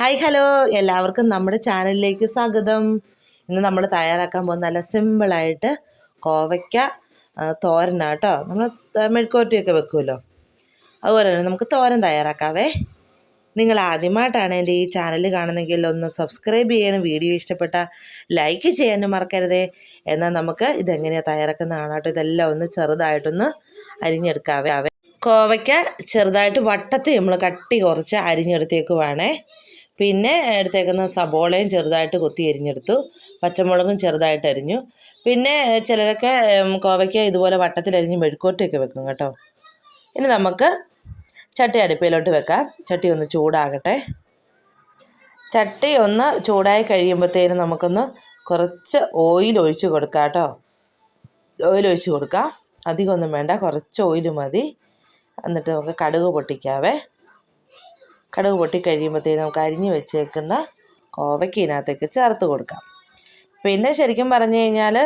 Hi hello എല്ലാവർക്കും നമ്മുടെ ചാനലിലേക്ക് സ്വാഗതം. ഇന്ന് നമ്മൾ തയ്യാറാക്കാൻ പോകുന്ന നല്ല സിമ്പിളായിട്ട് കോവയ്ക്ക തോരനാണ് തോരനാട്ടോ നമ്മൾ മെഴുക്കോട്ടിയൊക്കെ വെക്കുമല്ലോ. അതുപോലെ തന്നെ നമുക്ക് തോരൻ തയ്യാറാക്കാവേ. നിങ്ങൾ ആദ്യമായിട്ടാണ് എന്റെ ഈ ചാനൽ കാണുന്നെങ്കിൽ ഒന്ന് സബ്സ്ക്രൈബ് ചെയ്യാനും വീഡിയോ ഇഷ്ടപ്പെട്ട ലൈക്ക് ചെയ്യാനും മറക്കരുതേ. എന്നാൽ നമുക്ക് ഇതെങ്ങനെയാണ് തയ്യാറാക്കുന്ന കാണാട്ടോ ഇതെല്ലാം ഒന്ന് ചെറുതായിട്ടൊന്ന് അരിഞ്ഞെടുക്കാവേ. കോവയ്ക്ക ചെറുതായിട്ട് വട്ടത്തിൽ നമ്മൾ കട്ടി കുറച്ച് അരിഞ്ഞെടുത്തേക്കുവാണേ. പിന്നെ എടുത്തേക്കുന്ന സബോളയും ചെറുതായിട്ട് കൊത്തി എരിഞ്ഞെടുത്തു. പച്ചമുളകും ചെറുതായിട്ട് അരിഞ്ഞു. പിന്നെ ചിലരൊക്കെ കോവയ്ക്ക ഇതുപോലെ വട്ടത്തിലരിഞ്ഞ് മെഴുക്കോട്ടൊക്കെ വെക്കും കേട്ടോ. ഇനി നമുക്ക് ചട്ടി അടുപ്പയിലോട്ട് വെക്കാം. ചട്ടി ഒന്ന് ചൂടാകട്ടെ. ചട്ടി ഒന്ന് ചൂടായി കഴിയുമ്പോഴത്തേനും നമുക്കൊന്ന് കുറച്ച് ഓയിൽ ഒഴിച്ച് കൊടുക്കാം കേട്ടോ. ഓയിൽ ഒഴിച്ച് കൊടുക്കാം. അധികമൊന്നും വേണ്ട. കുറച്ച് ഓയിൽ മതി. എന്നിട്ട് നമുക്ക് കടുക് പൊട്ടിക്കാവേ. കടുക് പൊട്ടി കഴിയുമ്പോഴത്തേക്കും നമുക്ക് അരിഞ്ഞ് വെച്ചേക്കുന്ന കോവയ്ക്ക് ഇതിനകത്തേക്ക് ചേർത്ത് കൊടുക്കാം. പിന്നെ ശരിക്കും പറഞ്ഞു കഴിഞ്ഞാൽ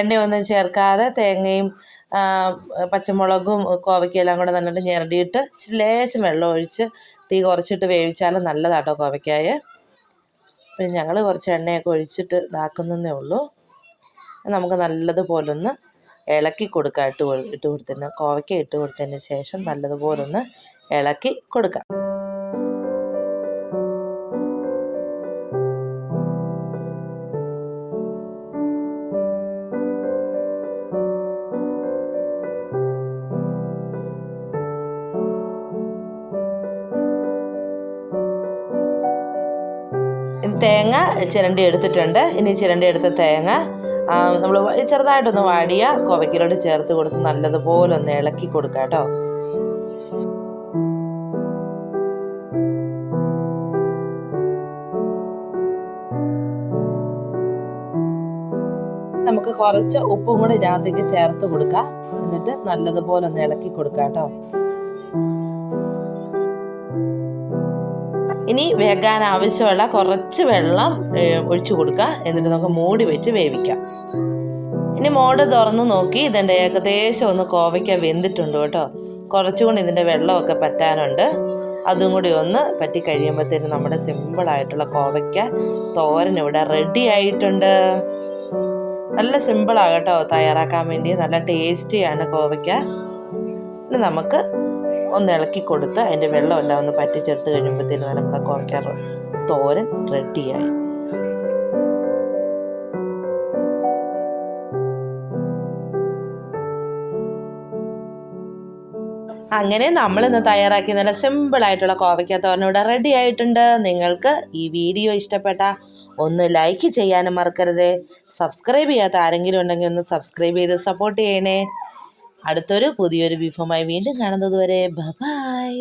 എണ്ണയൊന്നും ചേർക്കാതെ തേങ്ങയും പച്ചമുളകും കോവയ്ക്കും എല്ലാം കൂടെ നല്ലോണം ഞെരടിയിട്ട് ലേശം വെള്ളം ഒഴിച്ച് തീ കുറച്ചിട്ട് വേവിച്ചാലും നല്ലതാട്ടോ കോവയ്ക്കായ. പിന്നെ ഞങ്ങൾ കുറച്ച് എണ്ണയൊക്കെ ഒഴിച്ചിട്ട് ഇതാക്കുന്നതേ ഉള്ളൂ. നമുക്ക് നല്ലതുപോലൊന്ന് ഇളക്കി കൊടുക്കാം. ഇട്ട് ഇട്ട് കൊടുത്തതിന് കോവയ്ക്ക ഇട്ട് കൊടുത്തതിന് ശേഷം നല്ലതുപോലൊന്ന് ഇളക്കി കൊടുക്കാം. തേങ്ങ ചിരണ്ടി എടുത്തിട്ടുണ്ട്. ഇനി ചിരണ്ടി എടുത്ത തേങ്ങ നമ്മൾ ചെറുതായിട്ടൊന്ന് വാടിയ കോവയ്ക്കലോട് ചേർത്ത് കൊടുത്ത് നല്ലതുപോലെ ഒന്ന് ഇളക്കി കൊടുക്കാം കേട്ടോ. നമുക്ക് കുറച്ച് ഉപ്പും കൂടെ ഇതിനകത്തേക്ക് ചേർത്ത് കൊടുക്കാം. എന്നിട്ട് നല്ലതുപോലെ ഒന്ന് ഇളക്കി കൊടുക്കാം കേട്ടോ. ഇനി വേകാൻ ആവശ്യമുള്ള കുറച്ച് വെള്ളം ഒഴിച്ചു കൊടുക്കുക. എന്നിട്ട് നമുക്ക് മൂടി വെച്ച് വേവിക്കാം. ഇനി മോട് തുറന്ന് നോക്കി. ഇതിന്റെ ഏകദേശം ഒന്ന് കോവയ്ക്ക വെന്തിട്ടുണ്ട് കേട്ടോ. കുറച്ചുകൂടി ഇതിന്റെ വെള്ളമൊക്കെ പറ്റാനുണ്ട്. അതും കൂടി ഒന്ന് പറ്റി കഴിയുമ്പോഴത്തേനും നമ്മുടെ സിമ്പിളായിട്ടുള്ള കോവയ്ക്ക തോരൻ ഇവിടെ റെഡി ആയിട്ടുണ്ട്. നല്ല സിമ്പിളാണ് കേട്ടോ. തയ്യാറാക്കാൻ വേണ്ടി നല്ല ടേസ്റ്റിയാണ് കോവയ്ക്ക. ഇനി നമുക്ക് ഒന്ന് ഇളക്കി കൊടുത്ത് അതിന്റെ വെള്ളമെല്ലാം ഒന്ന് പറ്റിച്ചെടുത്ത് കഴിയുമ്പോഴത്തേക്കും നമ്മുടെ കോവയ്ക്ക തോരൻ റെഡിയായി. അങ്ങനെ നമ്മൾ ഇന്ന് തയ്യാറാക്കി നല്ല സിമ്പിളായിട്ടുള്ള കോവയ്ക്ക തോരനോട് റെഡി ആയിട്ടുണ്ട്. നിങ്ങൾക്ക് ഈ വീഡിയോ ഇഷ്ടപ്പെട്ട ഒന്ന് ലൈക്ക് ചെയ്യാനും മറക്കരുത്. സബ്സ്ക്രൈബ് ചെയ്യാത്ത ആരെങ്കിലും ഉണ്ടെങ്കിൽ ഒന്ന് സബ്സ്ക്രൈബ് ചെയ്ത് സപ്പോർട്ട് ചെയ്യണേ. അടുത്തൊരു പുതിയൊരു വിഭവമായി വീണ്ടും കാണുന്നത് വരെ ബൈ